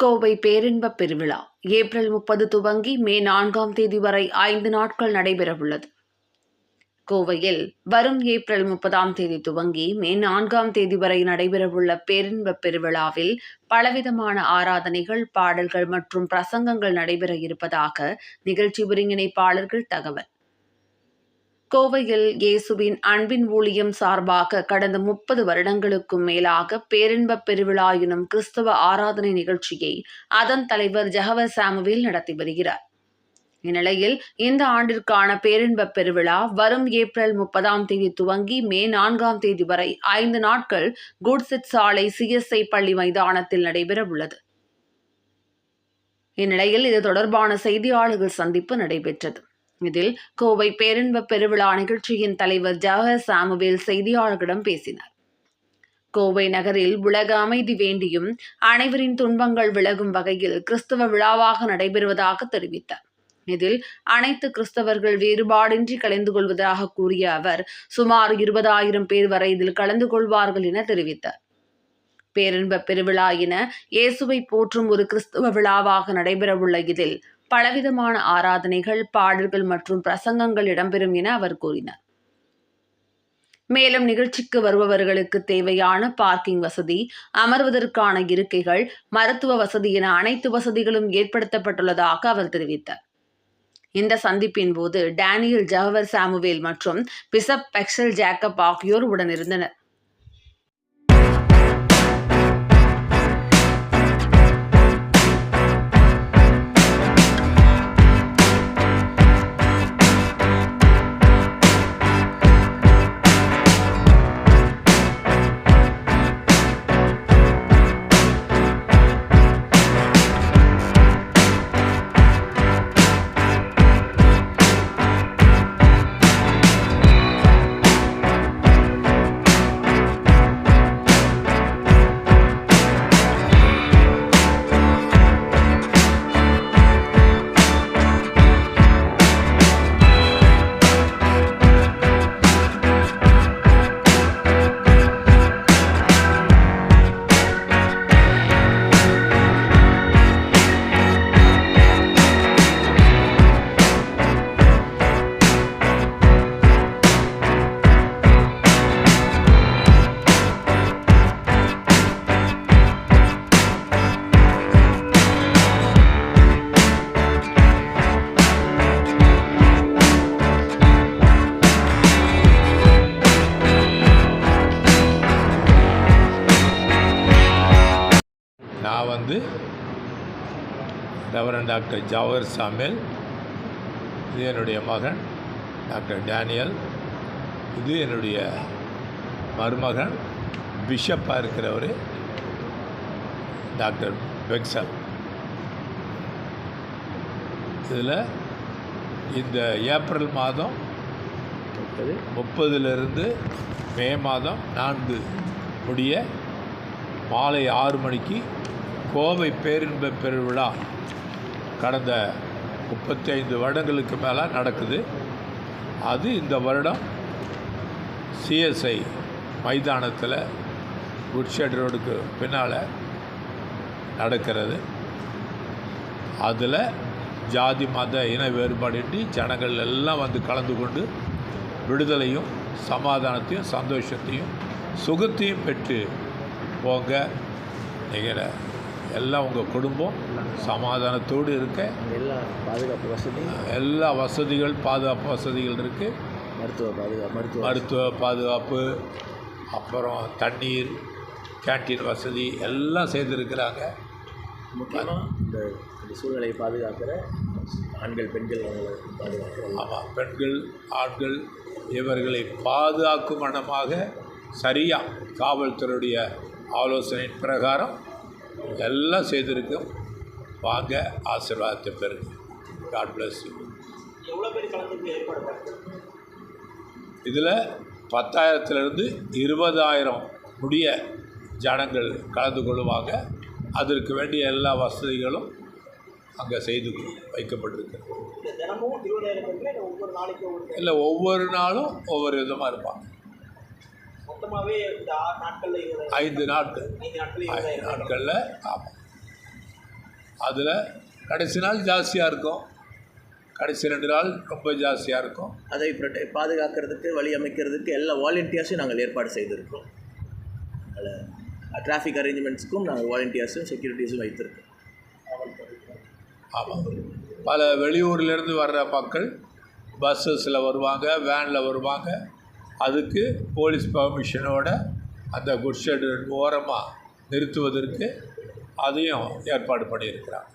கோவை பேரின்பப் பெருவிழா. ஏப்ரல் முப்பது துவங்கி மே நான்காம் தேதி வரை ஐந்து நாட்கள் நடைபெறவுள்ளது. கோவையில் வரும் ஏப்ரல் முப்பதாம் தேதி துவங்கி மே நான்காம் தேதி வரை நடைபெறவுள்ள பேரின்பப் பெருவிழாவில் பலவிதமான ஆராதனைகள் பாடல்கள் மற்றும் பிரசங்கங்கள் நடைபெற இருப்பதாக நிகழ்ச்சி ஒருங்கிணைப்பாளர்கள் தகவல். கோவையில் இயேசுவின் அன்பின் ஊழியம் சார்பாக கடந்த முப்பது வருடங்களுக்கும் மேலாக பேரின்பப் பெருவிழா எனும் கிறிஸ்தவ ஆராதனை நிகழ்ச்சியை அதன் தலைவர் ஜெகவர் சாமுவேல் நடத்தி வருகிறார். இந்நிலையில் இந்த ஆண்டிற்கான பேரின்பப் பெருவிழா வரும் ஏப்ரல் முப்பதாம் தேதி துவங்கி மே நான்காம் தேதி வரை ஐந்து நாட்கள் குட்சிட் சாலை சிஎஸ்ஐ பள்ளி மைதானத்தில் நடைபெற உள்ளது. இந்நிலையில் இது தொடர்பான செய்தியாளர்கள் சந்திப்பு நடைபெற்றது. இதில் கோவை பேரின்ப பெருவிழா நிகழ்ச்சியின் தலைவர் ஜவஹர் சாமுவேல் செய்தியாளர்களிடம் பேசினார். கோவை நகரில் உலக அமைதி வேண்டியும் அனைவரின் துன்பங்கள் விலகும் வகையில் கிறிஸ்தவ விழாவாக நடைபெறுவதாக தெரிவித்தார். இதில் அனைத்து கிறிஸ்தவர்கள் வேறுபாடின்றி கலந்து கொள்வதாக கூறிய அவர் சுமார் இருபதாயிரம் பேர் வரை இதில் கலந்து கொள்வார்கள் என தெரிவித்தார். பேரின்ப பெருவிழா என இயேசுவை போற்றும் ஒரு கிறிஸ்தவ விழாவாக நடைபெறவுள்ள இதில் பலவிதமான ஆராதனைகள் பாடல்கள் மற்றும் பிரசங்கங்கள் இடம்பெறும் என அவர் கூறினார். மேலும் நிகழ்ச்சிக்கு வருபவர்களுக்கு தேவையான பார்க்கிங் வசதி அமர்வதற்கான இருக்கைகள் மருத்துவ வசதி என அனைத்து வசதிகளும் ஏற்படுத்தப்பட்டுள்ளதாக அவர் தெரிவித்தார். இந்த சந்திப்பின் போது டேனியல் ஜவஹர் சாமுவேல் மற்றும் பிசப் பெக்சல் ஜேக்கப் ஆகியோர் உடனிருந்தனர். நான் வந்து ரெவரன் டாக்டர் ஜவஹர் சாமில் இது என்னுடைய மகன் டாக்டர் டேனியல் இது என்னுடைய மருமகன் பிஷப்பாக இருக்கிறவர் டாக்டர் பெக்சல் இதில் இந்த ஏப்ரல் மாதம் முப்பதுலேருந்து மே மாதம் நான்கு முடிய மாலை ஆறு மணிக்கு கோவை பேரின்ப பெருவிழா கடந்த முப்பத்தி ஐந்து வருடங்களுக்கு மேலே நடக்குது. அது இந்த வருடம் சிஎஸ்ஐ மைதானத்தில் குட்ஷெட் ரோடுக்கு பின்னால் நடக்கிறது. அதில் ஜாதி மத இன வேறுபாடின்றி ஜனங்கள் எல்லாம் வந்து கலந்து கொண்டு விடுதலையும் சமாதானத்தையும் சந்தோஷத்தையும் சுகத்தையும் பெற்று போங்க நீங்கள் எல்லாம் உங்கள் குடும்பம் சமாதானத்தோடு இருக்க. எல்லா பாதுகாப்பு வசதி. எல்லா வசதிகள் பாதுகாப்பு வசதிகள் இருக்குது மருத்துவ பாதுகாப்பு மருத்துவ மருத்துவ பாதுகாப்பு அப்புறம் தண்ணீர் கேன்டீன் வசதி எல்லாம் செய்திருக்கிறாங்க முக்கியமாக இந்த சூழ்நிலையை பாதுகாக்கிற ஆண்கள் பெண்கள் அவங்களை பாதுகாக்கிற ஆமாம் பெண்கள் ஆண்கள் இவர்களை பாதுகாக்கும் வண்ணமாக சரியாக காவல்துறையுடைய ஆலோசனையின் பிரகாரம் எல்லாம் செய்திருக்கோம் வாங்க ஆசீர்வாதத்தை பெறுங்க காட் பிளஸ் இதில் பத்தாயிரத்துலேருந்து இருபதாயிரம் முடிய ஜனங்கள் கலந்து கொள்ளுவாங்க. அதற்கு வேண்டிய எல்லா வசதிகளும் அங்கே செய்து வைக்கப்பட்டிருக்கு. இல்லை ஒவ்வொரு நாளும் ஒவ்வொரு விதமாக இருப்பாங்க. மொத்தமாகவே இந்த ஆறு நாட்களில் ஐந்து நாட்கள். ஐந்து நாட்களில் ஆமாம் அதில் கடைசி நாள் ஜாஸ்தியாக இருக்கும். கடைசி ரெண்டு நாள் ரொம்ப ஜாஸ்தியாக இருக்கும். அதை பாதுகாக்கிறதுக்கு வழி அமைக்கிறதுக்கு எல்லா வாலண்டியர்ஸும் நாங்கள் ஏற்பாடு செய்திருக்கிறோம். அதில் டிராஃபிக் அரேஞ்ச்மெண்ட்ஸ்க்கும் நாங்கள் வாலண்டியர்ஸும் செக்யூரிட்டிஸும் வைத்திருக்கோம். ஆமாம் பல வெளியூர்லேருந்து வர்ற மக்கள் பஸ்ஸஸில் வருவாங்க வேனில் வருவாங்க. அதுக்கு போலீஸ் பர்மிஷனோட அந்த குட் ஷெட் ஓரமாக நிறுத்துவதற்கு அதையும் ஏற்பாடு பண்ணியிருக்கிறாங்க